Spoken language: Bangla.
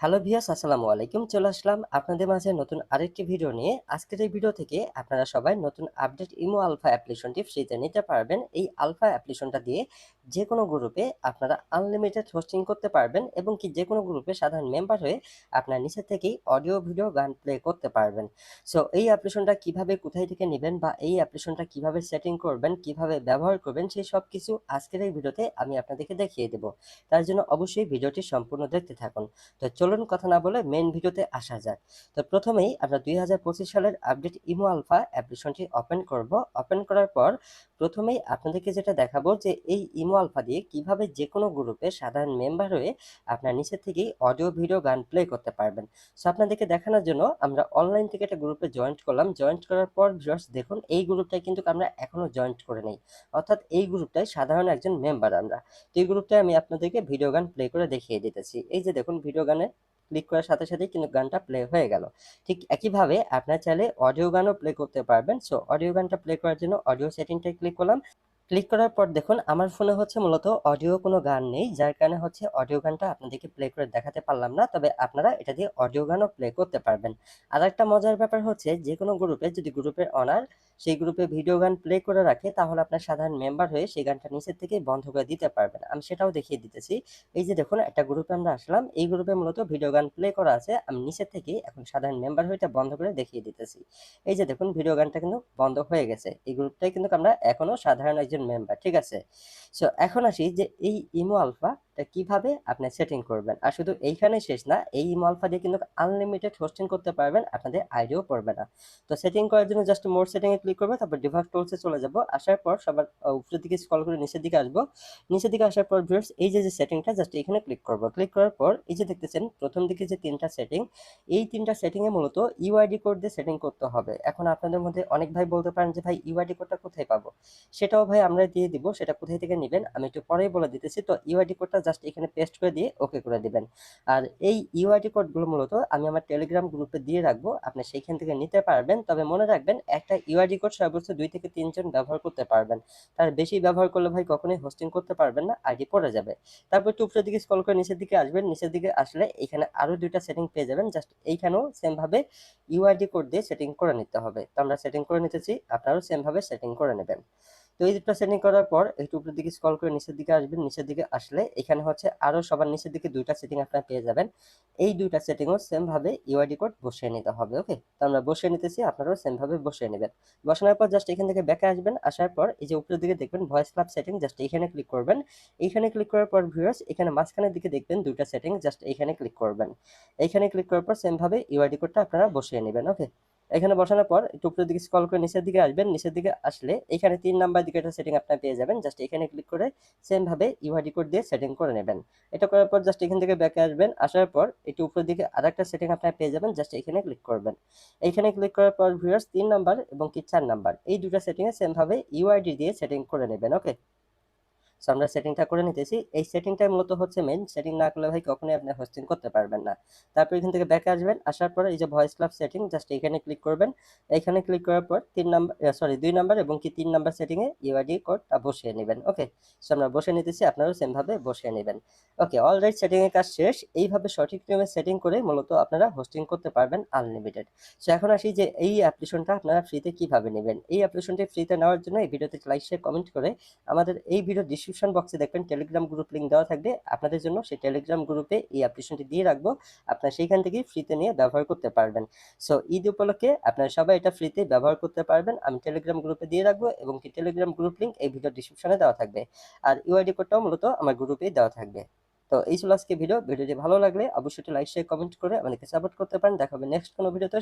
হ্যালো ভিয়াস আসসালামু আলাইকুম। চলে আসলাম আপনাদের মাঝে নতুন আরেকটি ভিডিও নিয়ে। আজকের এই ভিডিও থেকে আপনারা সবাই নতুন আপডেট ইমো আলফা অ্যাপ্লিকেশনটি ফ্রিতে নিতে পারবেন। এই আলফা অ্যাপ্লিকেশনটা দিয়ে যে কোনো গ্রুপে আপনারা আনলিমিটেড হোস্টিং করতে পারবেন এবং কি যে কোনো গ্রুপে সাধারণ মেম্বার হয়ে আপনার নিচে থেকেই অডিও, ভিডিও, গান প্লে করতে পারবেন। সো এই অ্যাপ্লিকেশনটা কীভাবে কোথায় থেকে নেবেন বা এই অ্যাপ্লিকেশনটা কীভাবে সেটিং করবেন, কীভাবে ব্যবহার করবেন, সেই সব কিছু আজকের এই ভিডিওতে আমি আপনাদেরকে দেখিয়ে দেব। তার জন্য অবশ্যই ভিডিওটি সম্পূর্ণ দেখতে থাকুন। তো চলুন কথা না বলে মেন ভিডিওতে আসা যাক। তো প্রথমেই আমরা দুই হাজার পঁচিশ সালের আপডেট ইমো আলফা অ্যাপ্লিকেশনটি ওপেন করব। ওপেন করার পর প্রথমেই আপনাদেরকে যেটা দেখাবো যে এই ইমো আলফা দিয়ে কীভাবে যে কোনো গ্রুপে সাধারণ মেম্বার হয়ে আপনার নিচে থেকেই অডিও ভিডিও গান প্লে করতে পারবেন। সো আপনাদেরকে দেখানোর জন্য আমরা অনলাইন থেকে একটা গ্রুপে জয়েন্ট করলাম। জয়েন্ট করার পর ভিউয়ার্স দেখুন এই গ্রুপটায় কিন্তু আমরা এখনও জয়েন্ট করে নেই। অর্থাৎ এই গ্রুপটায় সাধারণ একজন মেম্বার আমরা। তো এই গ্রুপটায় আমি আপনাদেরকে ভিডিও গান প্লে করে দেখিয়ে দিতেছি। এই যে দেখুন ভিডিও গানে ক্লিক করার সাথে সাথেই কিন্তু গানটা প্লে হয়ে গেল। ঠিক একইভাবে আপনার চাইলে অডিও গানও প্লে করতে পারবেন। সো অডিও গানটা প্লে করার জন্য অডিও সেটিংটায় ক্লিক করলাম। ক্লিক করার পর দেখুন, আমার ফোনে হচ্ছে মূলত অডিও কোনো গান নেই, যার কারণে হচ্ছে অডিও গানটা আপনাদেরকে প্লে করে দেখাতে পারলাম না। তবে আপনারা এটা দিয়ে অডিও গানও প্লে করতে পারবেন। আর একটা মজার ব্যাপার হচ্ছে যে কোনো গ্রুপে যদি গ্রুপের অনার সেই গ্রুপে ভিডিও গান প্লে করে রাখে, তাহলে আপনার সাধারণ মেম্বার হয়ে সেই গানটা নিচের থেকেই বন্ধ করে দিতে পারবেন। আমি সেটাও দেখিয়ে দিতেছি। এই যে দেখুন, একটা গ্রুপে আমরা আসলাম। এই গ্রুপে মূলত ভিডিও গান প্লে করা আছে। আমি নিচের থেকেই এখন সাধারণ মেম্বার হয়ে এটা বন্ধ করে দেখিয়ে দিতেছি। এই যে দেখুন ভিডিও গানটা কিন্তু বন্ধ হয়ে গেছে। এই গ্রুপটাই কিন্তু আমরা এখনও সাধারণ একজন মেম্বার ঠিক আছে? সো এখন আসি যে এই ইমো আলফা কীভাবে আপনি সেটিং করবেন? আর শুধু এইখানে শেষ না, এই ইমো আলফা দিয়ে কিন্তু আনলিমিটেড হোস্টিং করতে পারবেন, আপনাদের আইডিও পড়বে না। তো সেটিং করার জন্য জাস্ট মোর সেটিং এ ক্লিক করব তারপর ডিভাইস টুলসে চলে যাব। আসার পর সবার উপরের দিকে স্ক্রল করে নিচের দিকে আসব। নিচের দিকে আসার পর ভিউয়ার্স এই যে যে সেটিংটা জাস্ট এখানে ক্লিক করব। ক্লিক করার পর এই যে, দেখতেছেন, প্রথম দিকে যে তিনটা সেটিং এই তিনটা সেটিং এ মূলত ইউআইডি কোড দিয়ে সেটিং করতে হবে। এখন আপনাদের মধ্যে অনেক ভাই বলতে পারেন যে, ভাই ইউআইডি কোডটা কোথায় পাবো? সেটাও ভাই আমরা দিয়ে দিব, সেটা কোথায় থেকে নেবেন? আমি একটু পরেই বলে দিতেছি। তো ইউআইডি কোডটা জাস্ট এখানে পেস্ট করে দিয়ে ওকে করে দিবেন। আর এই ইউআইডি কোডগুলো মূলত আমি আমার টেলিগ্রাম গ্রুপে দিয়ে রাখব। আপনি সেইখান থেকে নিতে পারবেন। তবে মনে রাখবেন, একটা ইউআইডি কোড সর্বোচ্চ দুই থেকে তিনজন ব্যবহার করতে পারবেন। তার বেশি ব্যবহার করলে ভাই কখনোই হোস্টিং করতে পারবেন না আইডি পড়ে যাবে। তারপর একটু উপরের দিকে স্কল করে নিচের দিকে আসবেন। নিচের দিকে আসলে এখানে আরও দুইটা সেটিং পেয়ে যাবেন। জাস্ট এইখানেও সেম ভাবে ইউআইডি কোড দিয়ে সেটিং করে নিতে হবে। তো আমরা সেটিং করে নিতেছি, আপনারাও সেমভাবে সেটিং করে নেবেন। তো এই দুটো সেটিং করার পর একটু উপরের দিকে স্ক্রল করে নিচের দিকে আসবেন, নিচের দিকে আসলে এখানে হচ্ছে আরও সবার নিচের দিকে দুইটা সেটিং আপনারা পেয়ে যাবেন। এই দুইটা সেটিংও সেম ভাবে ইউআইডি কোড বসিয়ে নিতে হবে ওকে তো আমরা বসিয়ে নিতেছি, আপনারাও সেম ভাবে বসিয়ে নেবেন। বসানোর পর জাস্ট এখান থেকে ব্যাকে আসবেন, আসার পর এই যে উপরের দিকে দেখবেন ভয়েস ক্লাব সেটিং জাস্ট এইখানে ক্লিক করবেন। এইখানে ক্লিক করার পর ভিউয়ার্স এখানে মাঝখানের দিকে দেখবেন দুইটা সেটিং জাস্ট এইখানে ক্লিক করবেন। এইখানে ক্লিক করার পর সেম ভাবে ইউআইডি কোডটা আপনারা বসিয়ে নেবেন ওকে এখানে বসানোর পর একটু উপরের দিকে স্ক্রল করে নিচের দিকে আসবেন। নিচের দিকে আসলে এখানে তিন নাম্বার দিকে একটা সেটিং আপনারা পেয়ে যাবেন। জাস্ট এখানে ক্লিক করে সেম ভাবে ইউআইডি কোড দিয়ে সেটিং করে নেবেন। এটা করার পর জাস্ট এখান থেকে ব্যাকে আসবেন। আসার পর একটু উপরের দিকে আরেকটা সেটিং আপনারা পেয়ে যাবেন। জাস্ট এখানে ক্লিক করবেন। এইখানে ক্লিক করার পর ভিউয়ার্স তিন নাম্বার এবং কি চার নাম্বার। এই দুটো সেটিংয়ে সেম ভাবে ইউআইডি দিয়ে সেটিং করে নেবেন ওকে সো আমরা সেটিংটা করে নিতেছি। এই সেটিংটা মূলত হচ্ছে মেন সেটিং না করলে ভাই কখনোই আপনি হোস্টিং করতে পারবেন না। তারপর এখান থেকে ব্যাকে আসবেন। আসার পরে এই যে ভয়েস ক্লাব সেটিং জাস্ট এখানে ক্লিক করবেন। এখানে ক্লিক করার পর তিন নাম্বার সরি দুই নাম্বার এবং কি তিন নাম্বার সেটিংয়ে ইউআইডি কোডটা বসিয়ে নেবেন। ওকে সো আমরা বসে নিতেছি। আপনারাও সেম ভাবে বসিয়ে নেবেন। ওকে অলরাইট সেটিং এর কাজ শেষ। এইভাবে সঠিক নিয়মে সেটিং করে মূলত আপনারা হোস্টিং করতে পারবেন আনলিমিটেড সো এখন আসি যে এই অ্যাপ্লিকেশনটা আপনারা ফ্রিতে কীভাবে নেবেন? এই অ্যাপ্লিকেশনটি ফ্রিতে নেওয়ার জন্য এই ভিডিওতে লাইক শেয়ার কমেন্ট করে আমাদের এই ভিডিও ডিসক্রিপশন বক্সে দেখবেন টেলিগ্রাম গ্রুপ লিঙ্ক দেওয়া থাকবে। আপনাদের জন্য সেই টেলিগ্রাম গ্রুপে এই অ্যাপ্লিকেশনটি দিয়ে রাখব। আপনারা সেইখান থেকেই ফ্রিতে নিয়ে ব্যবহার করতে পারবেন। সো ঈদ উপলক্ষে আপনারা সবাই এটা ফ্রিতে ব্যবহার করতে পারবেন। আমি টেলিগ্রাম গ্রুপে দিয়ে রাখব এবং কি টেলিগ্রাম গ্রুপ লিঙ্ক এই ভিডিও ডিসক্রিপশনে দেওয়া থাকবে। আর ইউআইডি কোডটাও মূলত আমার গ্রুপেই দেওয়া থাকবে। তো এই ছিল আজকে ভিডিও ভিডিওটি ভালো লাগলে অবশ্যই লাইক শেয়ার কমেন্ট করে আমাদেরকে সাপোর্ট করতে পারেন। দেখা হবে নেক্সট কোনো ভিডিওতে